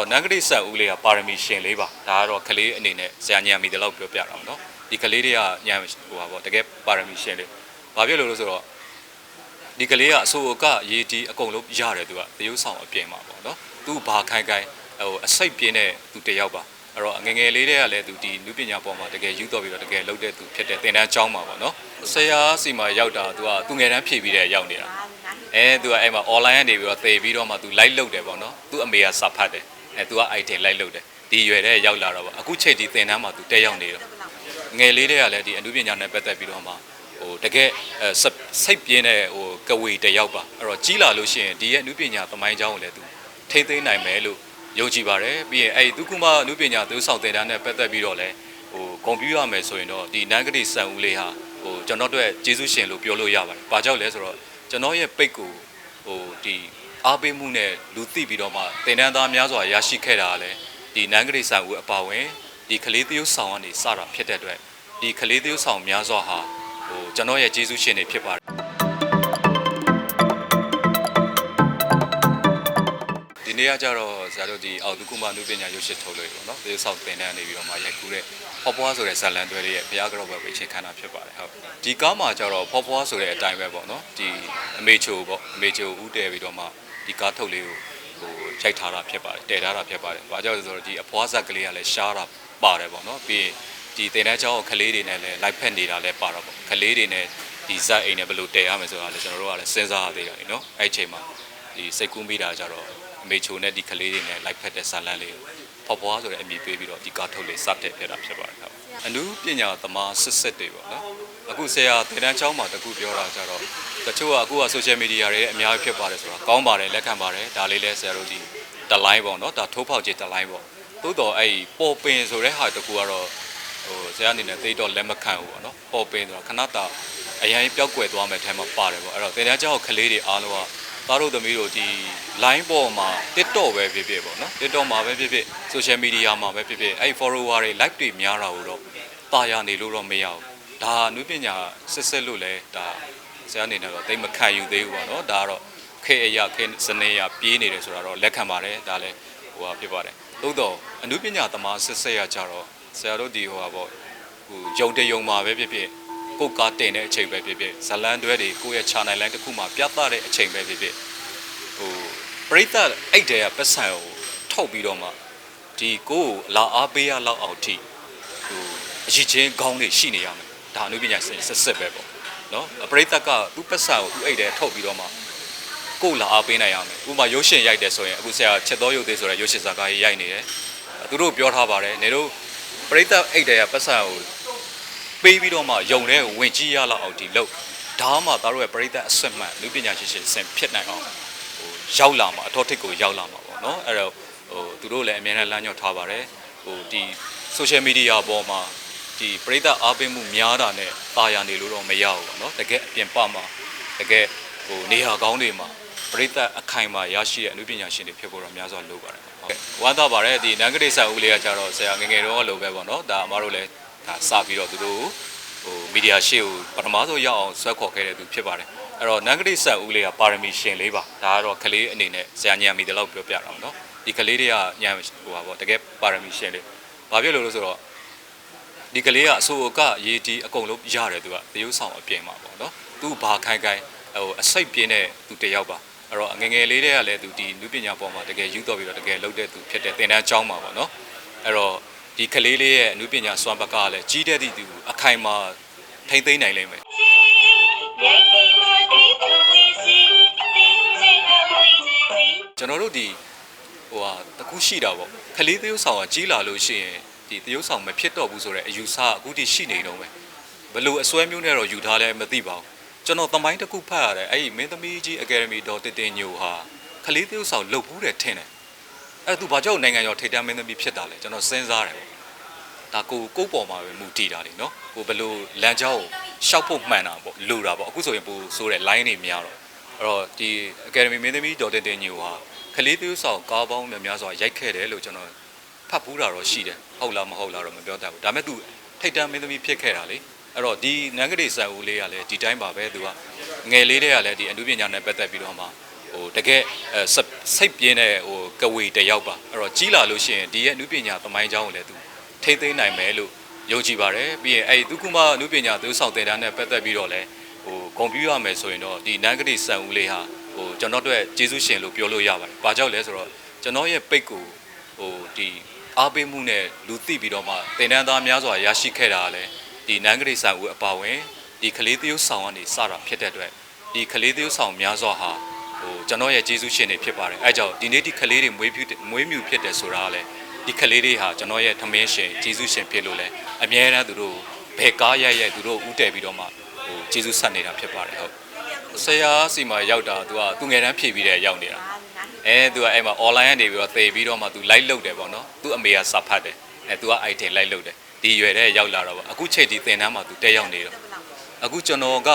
တော့နဂတိဆက်ဦးလေးကပါရမီရှင်လေးပါဒါကတော့ကလေးအနေနဲ့ဆရာညံမီတလောက်ပြောပြတာပေါ့နော်ဒီကလေးတွေကညံဟိုပါပေါ့တကယ်ပါရမီရှင်လေးဘာဖြစ်လို့လဲဆိုတော့ဒီကလေးကအဆိုအကရေးတီးအကုန်လုံးရတယ်သူကသရုပ်ဆောင်အပြင်မှာပေါ့နော်သူဘာခိုင်ခိုင်ဟိုအစိတ်ပြင်းတဲ့သူတစ်ယောက်ပါအဲ့တော့ငယ်ငယ်လေးတည်းကလည်းသူဒီလူပညာပေါ်မှာတကယ်ယူတော့ပြီးတော့တကယ်လုပ်တဲ့သူဖြစ်တဲ့သင်တန်းကျောင်းမှာပေါ့နော်ဆရာစီမှာရောက်တာသူကသူငယ်တန်းဖြည့်ပြီးတဲ့ရောက်နေတာအဲသူကအဲ့မှာ online ကနေပြီးတော့သေပြီးတော့မှသူ live လုပ်တယ်ပေါ့နော်သူအမေကစာဖတ်တယ် အဲသူက item live လုပ်တယ်ဒီရွယ်တဲ့ရောက်လာတော့ပေါ့အခုချိန်ဒီသင်တန်းမှာသူတက်ရောက်နေတော့ငယ်လေးတွေကလည်းဒီအမှုပညာနဲ့ပတ်သက်ပြီးတော့မှဟိုတကယ်အဲစိတ်ပြင်းတဲ့ဟိုကဝေတယောက်ပါအဲ့တော့ကြီးလာလို့ရှိရင်ဒီရဲ့အမှုပညာသမိုင်းကြောင်းကိုလည်းသူထိမ့်သိမ်းနိုင်မယ်လို့ယုံကြည်ပါတယ်ပြီးရင်အဲ့ဒီဒုက္ခမအမှုပညာသူဆောင်သင်တန်းနဲ့ပတ်သက်ပြီးတော့လည်းဟိုကွန်ပျူတာမယ်ဆိုရင်တော့ဒီနန်ဂတိစံဦးလေးဟာဟိုကျွန်တော်တို့ရဲ့ကျေးဇူးရှင်လို့ပြောလို့ရပါတယ်။ဘာကြောင့်လဲဆိုတော့ကျွန်တော်ရဲ့ပိတ်ကိုဟိုဒီ အားပေးမှုနဲ့လူသိပြီးတော့မှတင်တန်းသားများစွာရရှိခဲ့တာကလည်းဒီနန်းကလေးဆန်ဦးအပါဝင်ဒီကလေးသရုပ်ဆောင်ကနေစတာဖြစ်တဲ့အတွက်ဒီကလေးသရုပ်ဆောင်များစွာဟာဟိုကျွန်တော်ရဲ့ကျေးဇူးရှင်တွေဖြစ်ပါတယ်ဒီနေ့ကကြတော့ဇာတို့ဒီအောက်ဒုက္ခမနုပညာရုပ်ရှင်ထုတ်လို့ပေါ့နော်သရုပ်ဆောင်တင်တန်းနေပြီးတော့မှရိုက်ကူးတဲ့ဖော်ပွားဆိုတဲ့ဇာတ်လမ်းတွဲလေးရဲ့ဘုရားကြောက်ပဲဝေချင်းခန္ဓာဖြစ်ပါတယ်ဟုတ်ဒီကားမှာကြတော့ဖော်ပွားဆိုတဲ့အတိုင်းပဲပေါ့နော်ဒီအမေချိုပေါ့အမေချိုဦးတဲပြီးတော့မှ ဒီကားထုတ်လေးကိုဟိုရိုက်ထားတာဖြစ်ပါတယ်တည်ထားတာဖြစ်ပါတယ်။ဘာကြောင့်လဲဆိုတော့ဒီအဖွားဆက်ကလေးကလည်းရှားတာပါတယ်ပေါ့နော်။ပြီးရင်ဒီတင်တဲ့ချောင်းကိုခလေးတွေနဲ့လည်းလိုက်ဖက်နေတာလည်းပါတော့ပေါ့။ခလေးတွေနဲ့ဒီဇက်အိမ်နဲ့ဘယ်လိုတည်ရမယ်ဆိုတာလည်းကျွန်တော်တို့ကလည်းစဉ်းစားရသေးတယ်နော်။အဲ့ချိန်မှာဒီစိတ်ကူးမိတာကြတော့အမေချိုနဲ့ဒီခလေးတွေနဲ့လိုက်ဖက်တဲ့ဇာလန်လေးကိုဖော်ပွားဆိုတဲ့အမည်ပေးပြီးတော့ဒီကားထုတ်လေးစတဲ့ဖြစ်တာဖြစ်ပါတယ်ဟုတ်။အနုပညာသမားစစ်စစ်တွေပေါ့နော်။အခုဆရာတင်တဲ့ချောင်းမှာတကူပြောတာကြတော့ တချို့ကအခုက social media တွေအများကြီးဖြစ်ပါတယ်ဆိုတာကောင်းပါတယ်လက်ခံပါတယ်ဒါလေးလဲဆရာတို့ဒီတလိုင်းပေါ့နော်ဒါထိုးဖောက်ခြင်းတလိုင်းပေါ့သို့တော်အဲ့ပေါ်ပင်ဆိုတဲ့ဟာတကူကတော့ဟိုဆရာအနေနဲ့သိတော့လက်မခံဘူးပေါ့နော်ပေါ်ပင်ဆိုတာခဏတာအရင်ပျောက်ကွယ်သွားမယ်ထဲမှာပါတယ်ပေါ့အဲ့တော့တင်တဲ့ကြောက်ကလေးတွေအားလုံးကသားတို့သမီးတို့ဒီ line ပေါ်မှာ TikTok ပဲဖြစ်ဖြစ်ပေါ့နော် TikTok မှာပဲဖြစ်ဖြစ် social media မှာပဲဖြစ်ဖြစ်အဲ့ follower တွေ like တွေများတာကိုတော့တာယာနေလို့တော့မရဘူးဒါအနုပညာဆက်ဆက်လို့လဲဒါ ဆရာအနေနဲ့တော့တိတ်မခံယူသေးဘူးပေါ့နော်ဒါကတော့ခေတ်အရာခေတ်စနေရပြေးနေတယ်ဆိုတာတော့လက်ခံပါတယ်ဒါလည်းဟိုဟာဖြစ်ပါတယ်သို့တော့အနုပညာသမားစစ်စစ်ရကြတော့ဆရာတို့ဒီဟိုဟာပေါ့ဟိုယုံတယုံမှာပဲဖြစ်ဖြစ်ကိုယ်ကားတင်တဲ့အချိန်ပဲဖြစ်ဖြစ်ဇလန်တွဲတွေကိုယ့်ရဲ့ channel line တစ်ခုမှာပြသတဲ့အချိန်ပဲဖြစ်ဖြစ်ဟိုပရိသတ်အဲ့တဲကပတ်ဆံကိုထောက်ပြီးတော့မှဒီကိုကိုလာအားပေးရလောက်အောင်ထိဟိုအရေးချင်းခေါင်းတွေရှိနေရမယ်ဒါအနုပညာစင်ဆက်ဆက်ပဲပေါ့ နော်ပရိသတ်ကသူ့ပတ်ဆံကိုသူ့အဲ့တဲထုတ်ပြီးတော့မှကိုလာအားပေးနိုင်ရမယ်ဥပမာရုပ်ရှင်ရိုက်တယ်ဆိုရင်အခုဆရာချက်တော်ရုပ်သေးဆိုတဲ့ရုပ်ရှင်ဇာတ်ကားကြီးရိုက်နေတယ်သူတို့ပြောထားပါတယ်နေတို့ပရိသတ်အဲ့တဲကပတ်ဆံကိုပေးပြီးတော့မှယုံတဲ့ဝင်ကြည့်ရလောက်အောင်ဒီလို့ဒါမှသားတို့ရဲ့ပရိသတ်အဆွတ်မှန်လူပညာရှင်ရှင်စင်ဖြစ်နိုင်အောင်ဟိုရောက်လာမှာအထောထိတ်ကိုရောက်လာမှာပေါ့နော်အဲ့တော့ဟိုသူတို့လည်းအများနဲ့လမ်းညွှန်ထားပါတယ်ဟိုဒီ social media ပေါ်မှာ ဒီပရိသတ်အားပေးမှုများတာနဲ့တာယာနေလို့တော့မရဘူးပေါ့နော်တကယ်အပြင်ပမှာတကယ်ဟိုနေဟာကောင်းတွေမှာပရိသတ်အခိုင်မှာရရှိတဲ့အမှုပညာရှင်တွေဖြစ်ဖို့တော့များစွာလိုပါတယ်ဟုတ်ကဲ့ဝမ်းသာပါတယ်ဒီနန်ဂရိစာဦးလေးကကြတော့ဆရာငယ်ငယ်တော့လိုပဲပေါ့နော်ဒါအမတို့လည်းဒါစပြီးတော့သူတို့ဟိုမီဒီယာရှေ့ကိုပထမဆုံးရောက်အောင်ဆွဲခေါ်ခဲ့တဲ့သူဖြစ်ပါတယ်အဲ့တော့နန်ဂတိဆက်ဦးလေးကပါရမီရှင်လေးပါဒါကတော့ကလေးအနေနဲ့ဆရာညံမီတလောက်ပြောပြတာပေါ့နော်ဒီကလေးတွေကညံဟိုပါပေါ့တကယ်ပါရမီရှင်လေးဘာဖြစ်လို့လဲဆိုတော့ ဒီကလေးကအဆိုအကရေးတီးအကုန်လုံးရတယ်သူကသရုပ်ဆောင်အပြင်မှာပေါ့နော်သူဘာခိုင်ခိုင်ဟိုအစိတ်ပြင်းတဲ့သူတစ်ယောက်ပါအဲ့တော့ငယ်ငယ်လေးတည်းကလည်းသူဒီလူပညာပေါ်မှာတကယ်ယူတော့ပြီးတော့တကယ်လုပ်တဲ့သူဖြစ်တဲ့သင်တန်းကျောင်းမှာပေါ့နော်အဲ့တော့ဒီကလေးလေးရဲ့အနုပညာစွမ်းပကကလည်းကြီးတဲ့သည့်သူအခိုင်မာထိမ့်သိမ့်နိုင်လိမ့်မယ်ရိုက်ပြီးမှဒီသူဝေးစီတင်းစင်ကဝေးစီစီကျွန်တော်တို့ဒီဟိုဟာတခုရှိတာပေါ့ခလေးသရုပ်ဆောင်ကကြီးလာလို့ရှိရင် ဒီသရုပ်ဆောင်မဖြစ်တော့ဘူးဆိုတော့အယူဆအခုတိရှိနေတော့မယ်ဘယ်လို့အစွဲမျိုးနဲ့တော့ယူထားလဲမသိပါဘူးကျွန်တော်သမိုင်းတစ်ခုဖတ်ရတယ်အဲ့ဒီမင်းသမီးကြီးအကယ်ဒမီဒေါ်တင်တင်ညိုဟာခလေးသရုပ်ဆောင်လုပ်ဘူးတယ်ထင်တယ်အဲ့သူဘာကြောင့်နိုင်ငံကျော်ထိပ်တန်းမင်းသမီးဖြစ်တာလဲကျွန်တော်စဉ်းစားတယ်ပေါ့ဒါကိုကိုယ့်ပေါ်မှာပဲမူတည်တာလေနော်ကိုဘယ်လို့လမ်းကြောင်းကိုရှောက်ဖို့မှန်တာပေါ့လိုတာပေါ့အခုဆိုရင်ပိုဆိုးတဲ့ line တွေများတော့အဲ့တော့ဒီ Academy မင်းသမီးဒေါ်တင်တင်ညိုဟာခလေးသေးဆောင်ကားပေါင်းများများစွာရိုက်ခဲ့တယ်လို့ကျွန်တော် ဖတ်ဘူးတာတော့ရှိတယ်ဟုတ်လားမဟုတ်လားတော့မပြောတတ်ဘူးဒါပေမဲ့ तू ထိတ်တန်းမင်းသမီးဖြစ်ခဲ့တာလေအဲ့တော့ဒီနန်ဂရေဆန်ဦးလေးကလည်းဒီတိုင်းပါပဲ तू ကငယ်လေးတည်းကလည်းဒီအမှုပညာနဲ့ပတ်သက်ပြီးတော့မှဟဟိုတကယ်အဲစစိတ်ပြင်းတဲ့ဟိုကဝေတစ်ယောက်ပါအဲ့တော့ကြီးလာလို့ရှိရင်ဒီရဲ့အနုပညာသမိုင်းကြောင်းကိုလည်းသူထိမ့်သိမ်းနိုင်မယ်လို့ယုံကြည်ပါတယ်ပြီးရင်အဲ့ဒီဒုက္ခမအနုပညာသူဆောင်တင်တာနဲ့ပတ်သက်ပြီးတော့လည်းဟိုဂုံပြူရမယ်ဆိုရင်တော့ဒီနန်ဂတိစံဦးလေးဟာဟိုကျွန်တော်တို့ကျေးဇူးရှင်လို့ပြောလို့ရပါတယ်။ဘာကြောင့်လဲဆိုတော့ကျွန်တော်ရဲ့ပိတ်ကိုဟိုဒီ အားပေးမှုနဲ့လူသိပြီးတော့မှတင်တန်းသားများစွာရရှိခဲ့တာကလည်းဒီနန်ဂတိစံဦးအပါဝင်ဒီကလေးသရုပ်ဆောင်ကနေစတာဖြစ်တဲ့အတွက်ဒီကလေးသရုပ်ဆောင်များစွာဟာဟိုကျွန်တော်ရဲ့ကျေးဇူးရှင်တွေဖြစ်ပါတယ်။အဲကြောင့်ဒီနေ့ဒီကလေးတွေမွေးဖြူမွေးမြူဖြစ်တယ်ဆိုတာကလည်းဒီကလေးတွေဟာကျွန်တော်ရဲ့ထမင်းရှင်ကျေးဇူးရှင်ဖြစ်လို့လဲအမြဲတမ်းသူတို့ဘယ်ကားရိုက်ရိုက်သူတို့ဥတည်ပြီးတော့မှဟိုကျေးဇူးဆက်နေတာဖြစ်ပါတယ်ဟုတ်ဆရာစီမှာရောက်တာသူကသူငယ်တန်းဖြည့်ပြီးတဲ့ရောက်နေတာ အဲသူကအဲ့မှာ online ကနေပြီးတော့သေပြီးတော့မှသူ live လုပ်တယ်ပေါ့နော်သူအမေကစာဖတ်တယ်အဲသူက item live လုပ်တယ်ဒီရွယ်တဲ့ရောက်လာတော့ပေါ့အခုချိန်ဒီသင်တန်းမှာသူတက်ရောက်နေတော့အခုကျွန်တော်က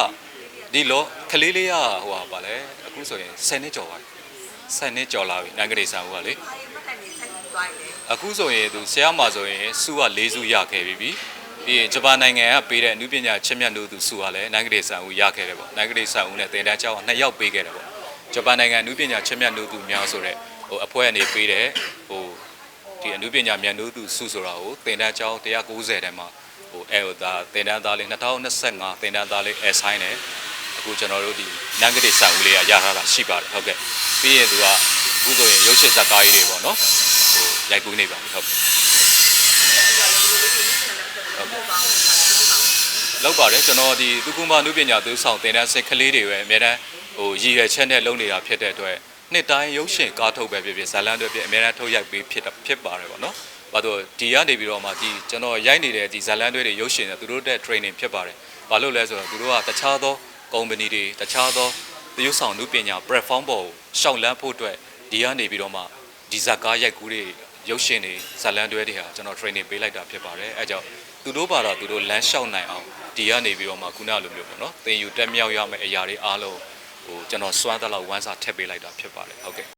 ဒီလောကလေးလေးကဟိုဟာပါလေအခုဆိုရင်10နှစ်ကျော်ပါပြီ10နှစ်ကျော်လာပြီနန်ဂရေဆန်ဟိုကလေအခုဆိုရင်သူဆရာမဆိုရင်စုက၄စုရခဲ့ပြီပြီပြီးရင်ဂျပန်နိုင်ငံကပေးတဲ့အနုပညာချစ်မြတ်လို့သူစုကလည်းနိုင်ငံဒေသဆန်ဦးရခဲ့တယ်ပေါ့နိုင်ငံဒေသဆန်ဦးနဲ့တင်တန်းကျောင်းကနှစ်ယောက်ပေးခဲ့တယ်ပေါ့ ဂျပန်နိုင်ငံအနုပညာချစ်မြတ်လို့သူများဆိုတဲ့ဟိုအဖွဲ့ကနေပေးတဲ့ဟိုဒီအနုပညာမြတ်လို့သူစုဆိုတာကိုတင်တန်းကျောင်း190တန်းမှာဟိုအဲဟိုဒါတင်တန်းသားလေး2025တင်တန်းသားလေးအဲဆိုင်တယ်အခုကျွန်တော်တို့ဒီနိုင်ငံဒေသဆန်ဦးလေးကရထားတာရှိပါတယ်ဟုတ်ကဲ့ပြီးရင်သူကအခုဆိုရင်ရုပ်ရှင်ဇာတ်ကားကြီးတွေပေါ့နော်ဟိုရိုက်ကူးနေပါပြီဟုတ်ကဲ့လောက်ပါတယ်ကျွန်တော်ဒီသူကုမနုပညာသူဆောင်တင်တဲ့စိတ်ကလေးတွေပဲအများတန်း ဟိုရည်ရွယ်ချက်နဲ့လုပ်နေတာဖြစ်တဲ့အတွက်နှစ်တိုင်းရုပ်ရှင်ကားထုတ်ပဲဖြစ်ဖြစ်ဇာတ်လမ်းတွေဖြစ်အများတန်းထုတ်ရိုက်ပေးဖြစ်တာဖြစ်ပါတယ်ပေါ့နော်။ဘာလို့ဒီကနေပြီးတော့မှဒီကျွန်တော်ရိုက်နေတဲ့ဒီဇာတ်လမ်းတွေရုပ်ရှင်တွေသူတို့တဲ့ training ဖြစ်ပါတယ်။ဘာလို့လဲဆိုတော့သူတို့ကတခြားသော company တွေတခြားသောသရုပ်ဆောင်နုပညာ platform ပေါ်ကိုရှောက်လန်းဖို့အတွက်ဒီကနေပြီးတော့မှဒီဇာတ်ကားရိုက်ကူးတွေရုပ်ရှင်တွေဇာတ်လမ်းတွေတွေဟာကျွန်တော် training ပေးလိုက်တာဖြစ်ပါတယ်။အဲကြောင့်သူတို့ပါတော့သူတို့လမ်းလျှောက်နိုင်အောင်ဒီကနေပြီးတော့မှခုနလိုမျိုးပေါ့နော်သင်ယူတက်မြောက်ရမယ့်အရာတွေအားလုံး ဟိုကျွန်တော်စွမ်းသလောက်ဝမ်းစာထည့်ပေးလိုက်တာဖြစ်ပါတယ်ဟုတ်ကဲ့